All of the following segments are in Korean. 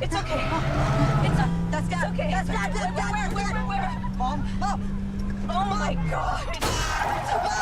It's okay. It's, o- That's it's got. okay. That's got. Where, That's where, got. where, where, where? Mom. Mom. Oh my god.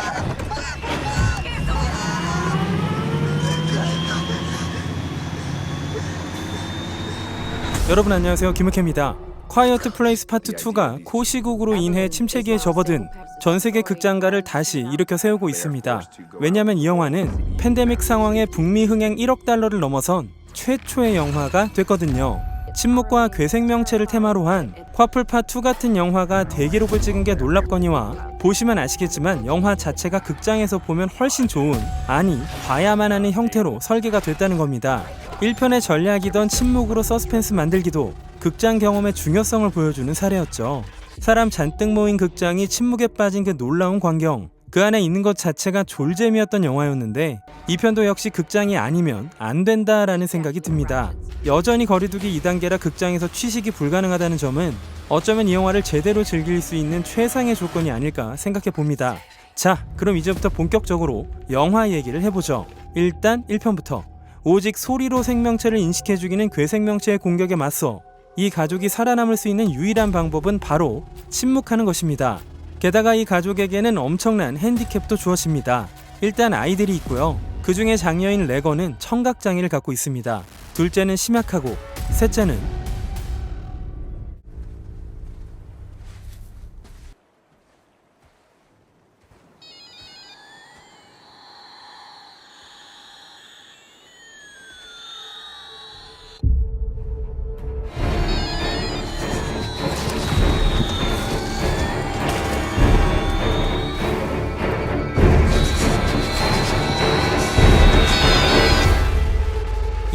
여러분 안녕하세요 김흑혜입니다. 콰이어트 플레이스 파트 2가 코시국으로 인해 침체기에 접어든 전 세계 극장가를 다시 일으켜 세우고 있습니다. 왜냐하면 이 영화는 팬데믹 상황의 북미 흥행 1억 달러를 넘어선 최초의 영화가 됐거든요. 침묵과 괴생명체를 테마로 한 콰플파 2 같은 영화가 대기록을 찍은 게 놀랍거니와 보시면 아시겠지만 영화 자체가 극장에서 보면 훨씬 좋은 아니 봐야만 하는 형태로 설계가 됐다는 겁니다. 1편의 전략이던 침묵으로 서스펜스 만들기도 극장 경험의 중요성을 보여주는 사례였죠. 사람 잔뜩 모인 극장이 침묵에 빠진 그 놀라운 광경. 그 안에 있는 것 자체가 졸잼이었던 영화였는데 이 편도 역시 극장이 아니면 안 된다라는 생각이 듭니다. 여전히 거리두기 2단계라 극장에서 취식이 불가능하다는 점은 어쩌면 이 영화를 제대로 즐길 수 있는 최상의 조건이 아닐까 생각해 봅니다. 자, 그럼 이제부터 본격적으로 영화 얘기를 해보죠. 일단 1편부터 오직 소리로 생명체를 인식해 죽이는 괴생명체의 공격에 맞서 이 가족이 살아남을 수 있는 유일한 방법은 바로 침묵하는 것입니다. 게다가 이 가족에게는 엄청난 핸디캡도 주어집니다. 일단 아이들이 있고요. 그 중에 장녀인 레거는 청각 장애를 갖고 있습니다. 둘째는 심약하고 셋째는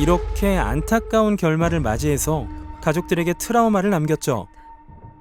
이렇게 안타까운 결말을 맞이해서 가족들에게 트라우마를 남겼죠.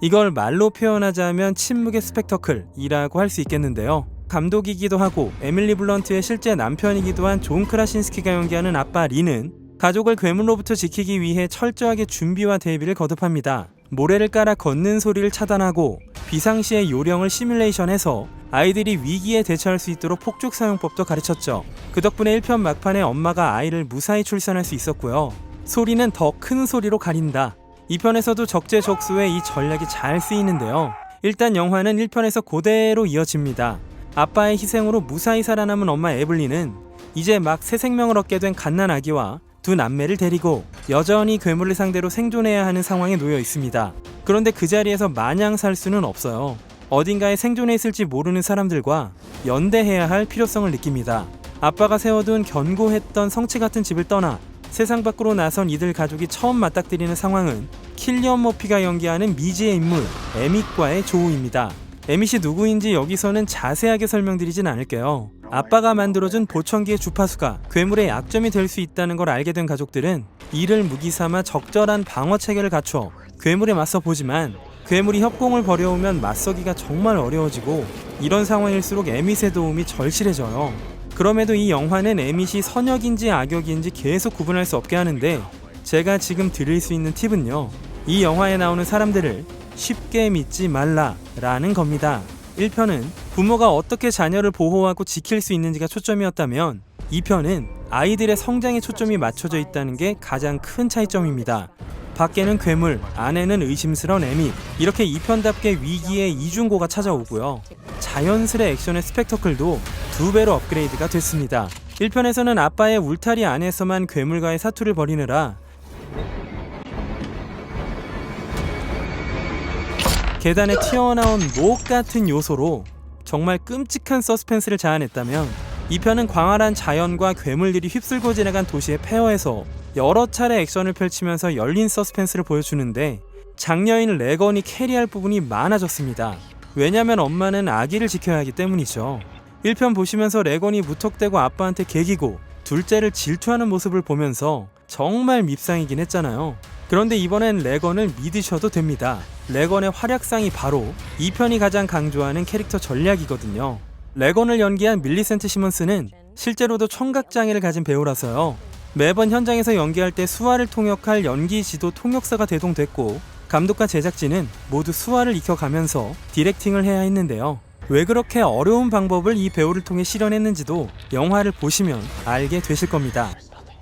이걸 말로 표현하자면 침묵의 스펙터클이라고 할 수 있겠는데요. 감독이기도 하고 에밀리 블런트의 실제 남편이기도 한 존 크라신스키가 연기하는 아빠 리는 가족을 괴물로부터 지키기 위해 철저하게 준비와 대비를 거듭합니다. 모래를 깔아 걷는 소리를 차단하고 비상시의 요령을 시뮬레이션해서 아이들이 위기에 대처할 수 있도록 폭죽 사용법도 가르쳤죠. 그 덕분에 1편 막판에 엄마가 아이를 무사히 출산할 수 있었고요. 소리는 더 큰 소리로 가린다. 2편에서도 적재적소에 이 전략이 잘 쓰이는데요. 일단 영화는 1편에서 그대로 이어집니다. 아빠의 희생으로 무사히 살아남은 엄마 에블린은 이제 막 새 생명을 얻게 된 갓난 아기와 두 남매를 데리고 여전히 괴물을 상대로 생존해야 하는 상황에 놓여 있습니다. 그런데 그 자리에서 마냥 살 수는 없어요. 어딘가에 생존해 있을지 모르는 사람들과 연대해야 할 필요성을 느낍니다. 아빠가 세워둔 견고했던 성체 같은 집을 떠나 세상 밖으로 나선 이들 가족이 처음 맞닥뜨리는 상황은 킬리언 머피가 연기하는 미지의 인물 에밋과의 조우입니다. 에밋이 누구인지 여기서는 자세하게 설명드리진 않을게요. 아빠가 만들어준 보청기의 주파수가 괴물의 약점이 될 수 있다는 걸 알게 된 가족들은 이를 무기 삼아 적절한 방어 체계를 갖춰 괴물에 맞서 보지만 괴물이 협공을 벌여오면 맞서기가 정말 어려워지고 이런 상황일수록 에밋의 도움이 절실해져요. 그럼에도 이 영화는 에밋이 선역인지 악역인지 계속 구분할 수 없게 하는데 제가 지금 드릴 수 있는 팁은요. 이 영화에 나오는 사람들을 쉽게 믿지 말라라는 겁니다. 1편은 부모가 어떻게 자녀를 보호하고 지킬 수 있는지가 초점이었다면 2편은 아이들의 성장에 초점이 맞춰져 있다는 게 가장 큰 차이점입니다. 밖에는 괴물, 안에는 의심스러운 에밋. 이렇게 2편답게 위기의 이중고가 찾아오고요. 자연스레 액션의 스펙터클도 두 배로 업그레이드가 됐습니다. 1편에서는 아빠의 울타리 안에서만 괴물과의 사투를 벌이느라 계단에 튀어나온 목 같은 요소로 정말 끔찍한 서스펜스를 자아냈다면 이 편은 광활한 자연과 괴물들이 휩쓸고 지나간 도시의 폐허에서 여러 차례 액션을 펼치면서 열린 서스펜스를 보여주는데 장녀인 레건이 캐리할 부분이 많아졌습니다. 왜냐면 엄마는 아기를 지켜야 하기 때문이죠. 1편 보시면서 레건이 무턱대고 아빠한테 개기고 둘째를 질투하는 모습을 보면서 정말 밉상이긴 했잖아요. 그런데 이번엔 레건을 믿으셔도 됩니다. 레건의 활약상이 바로 2편이 가장 강조하는 캐릭터 전략이거든요. 레건을 연기한 밀리센트 시먼스는 실제로도 청각장애를 가진 배우라서요. 매번 현장에서 연기할 때 수화를 통역할 연기 지도 통역사가 대동됐고 감독과 제작진은 모두 수화를 익혀가면서 디렉팅을 해야 했는데요. 왜 그렇게 어려운 방법을 이 배우를 통해 실현했는지도 영화를 보시면 알게 되실 겁니다.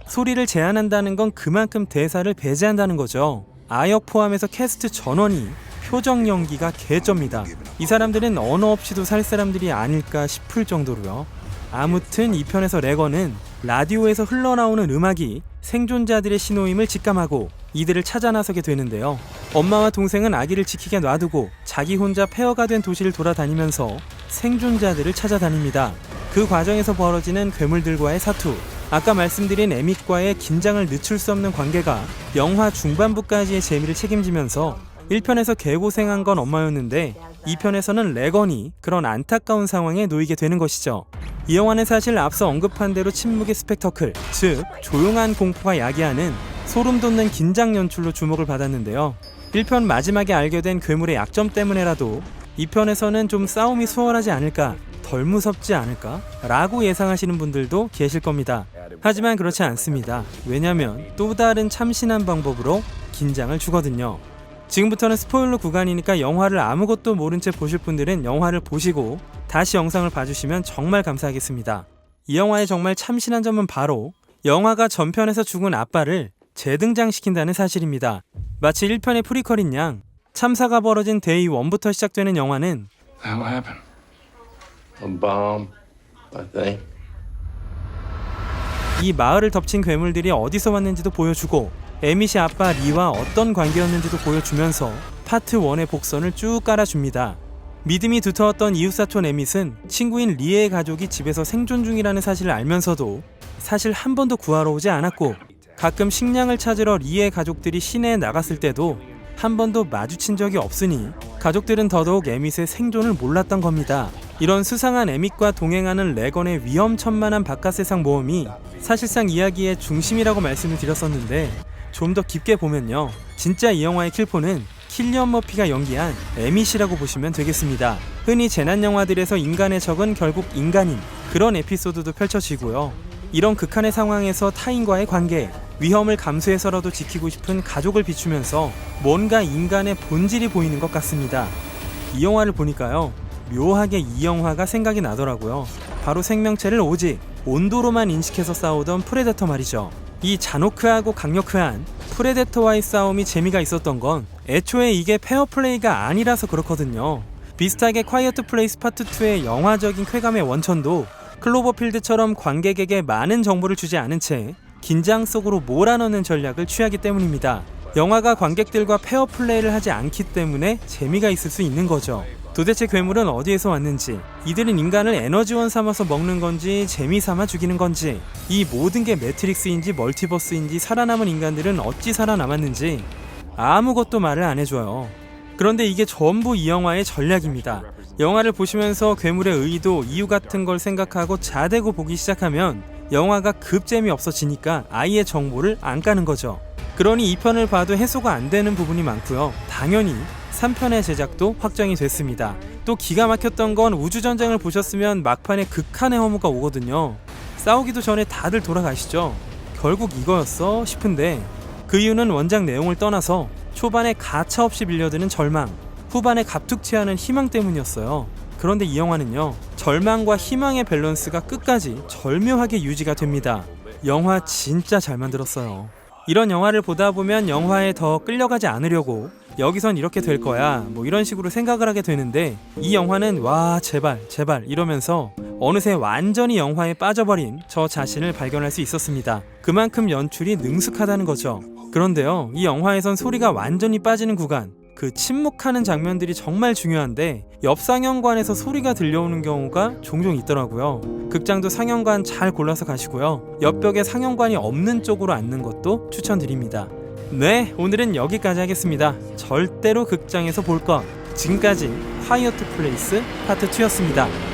소리를 제한한다는 건 그만큼 대사를 배제한다는 거죠. 아역 포함해서 캐스트 전원이 표정 연기가 개쩝니다. 이 사람들은 언어 없이도 살 사람들이 아닐까 싶을 정도로요. 아무튼 이 편에서 레건은 라디오에서 흘러나오는 음악이 생존자들의 신호임을 직감하고 이들을 찾아 나서게 되는데요. 엄마와 동생은 아기를 지키게 놔두고 자기 혼자 폐허가 된 도시를 돌아다니면서 생존자들을 찾아다닙니다. 그 과정에서 벌어지는 괴물들과의 사투, 아까 말씀드린 에밋과의 긴장을 늦출 수 없는 관계가 영화 중반부까지의 재미를 책임지면서 1편에서 개고생한 건 엄마였는데 2편에서는 레건이 그런 안타까운 상황에 놓이게 되는 것이죠. 이 영화는 사실 앞서 언급한 대로 침묵의 스펙터클, 즉 조용한 공포가 야기하는 소름 돋는 긴장 연출로 주목을 받았는데요. 1편 마지막에 알게 된 괴물의 약점 때문에라도 2편에서는 좀 싸움이 수월하지 않을까, 덜 무섭지 않을까? 라고 예상하시는 분들도 계실 겁니다. 하지만 그렇지 않습니다. 왜냐면 또 다른 참신한 방법으로 긴장을 주거든요. 지금부터는 스포일러 구간이니까 영화를 아무것도 모른 채 보실 분들은 영화를 보시고 다시 영상을 봐주시면 정말 감사하겠습니다. 이 영화의 정말 참신한 점은 바로 영화가 전편에서 죽은 아빠를 재등장시킨다는 사실입니다. 마치 1편의 프리퀄인 양 참사가 벌어진 데이 1부터 시작되는 영화는 How happened? A bomb, I think. 이 마을을 덮친 괴물들이 어디서 왔는지도 보여주고 에밋이 아빠 리와 어떤 관계였는지도 보여주면서 파트 1의 복선을 쭉 깔아줍니다. 믿음이 두터웠던 이웃사촌 에밋은 친구인 리의 가족이 집에서 생존 중이라는 사실을 알면서도 사실 한 번도 구하러 오지 않았고 가끔 식량을 찾으러 리의 가족들이 시내에 나갔을 때도 한 번도 마주친 적이 없으니 가족들은 더더욱 에밋의 생존을 몰랐던 겁니다. 이런 수상한 에밋과 동행하는 레건의 위험천만한 바깥세상 모험이 사실상 이야기의 중심이라고 말씀을 드렸었는데 좀 더 깊게 보면요. 진짜 이 영화의 킬포는 킬리언 머피가 연기한 에밋이라고 보시면 되겠습니다. 흔히 재난 영화들에서 인간의 적은 결국 인간인 그런 에피소드도 펼쳐지고요. 이런 극한의 상황에서 타인과의 관계, 위험을 감수해서라도 지키고 싶은 가족을 비추면서 뭔가 인간의 본질이 보이는 것 같습니다. 이 영화를 보니까요. 묘하게 이 영화가 생각이 나더라고요. 바로 생명체를 오직 온도로만 인식해서 싸우던 프레데터 말이죠. 이 잔호크하고 강력한 프레데터와의 싸움이 재미가 있었던 건 애초에 이게 페어플레이가 아니라서 그렇거든요. 비슷하게 콰이어트 플레이스 파트 2의 영화적인 쾌감의 원천도 클로버필드처럼 관객에게 많은 정보를 주지 않은 채 긴장 속으로 몰아넣는 전략을 취하기 때문입니다. 영화가 관객들과 페어플레이를 하지 않기 때문에 재미가 있을 수 있는 거죠. 도대체 괴물은 어디에서 왔는지, 이들은 인간을 에너지원 삼아서 먹는 건지, 재미 삼아 죽이는 건지, 이 모든 게 매트릭스인지 멀티버스인지 살아남은 인간들은 어찌 살아남았는지 아무것도 말을 안 해줘요. 그런데 이게 전부 이 영화의 전략입니다. 영화를 보시면서 괴물의 의도, 이유 같은 걸 생각하고 자대고 보기 시작하면 영화가 급 재미 없어지니까 아예 정보를 안 까는 거죠. 그러니 2편을 봐도 해소가 안 되는 부분이 많고요. 당연히 3편의 제작도 확정이 됐습니다. 또 기가 막혔던 건 우주전쟁을 보셨으면 막판에 극한의 허무가 오거든요. 싸우기도 전에 다들 돌아가시죠. 결국 이거였어 싶은데 그 이유는 원작 내용을 떠나서 초반에 가차없이 밀려드는 절망, 후반에 갑툭튀하는 희망 때문이었어요. 그런데 이 영화는요, 절망과 희망의 밸런스가 끝까지 절묘하게 유지가 됩니다. 영화 진짜 잘 만들었어요. 이런 영화를 보다 보면 영화에 더 끌려가지 않으려고 여기선 이렇게 될 거야 뭐 이런 식으로 생각을 하게 되는데 이 영화는 와 제발 제발 이러면서 어느새 완전히 영화에 빠져버린 저 자신을 발견할 수 있었습니다. 그만큼 연출이 능숙하다는 거죠. 그런데요, 이 영화에선 소리가 완전히 빠지는 구간, 그 침묵하는 장면들이 정말 중요한데 옆 상영관에서 소리가 들려오는 경우가 종종 있더라고요. 극장도 상영관 잘 골라서 가시고요. 옆벽에 상영관이 없는 쪽으로 앉는 것도 추천드립니다. 네, 오늘은 여기까지 하겠습니다. 절대로 극장에서 볼 것. 지금까지 화이어트 플레이스 파트 2였습니다.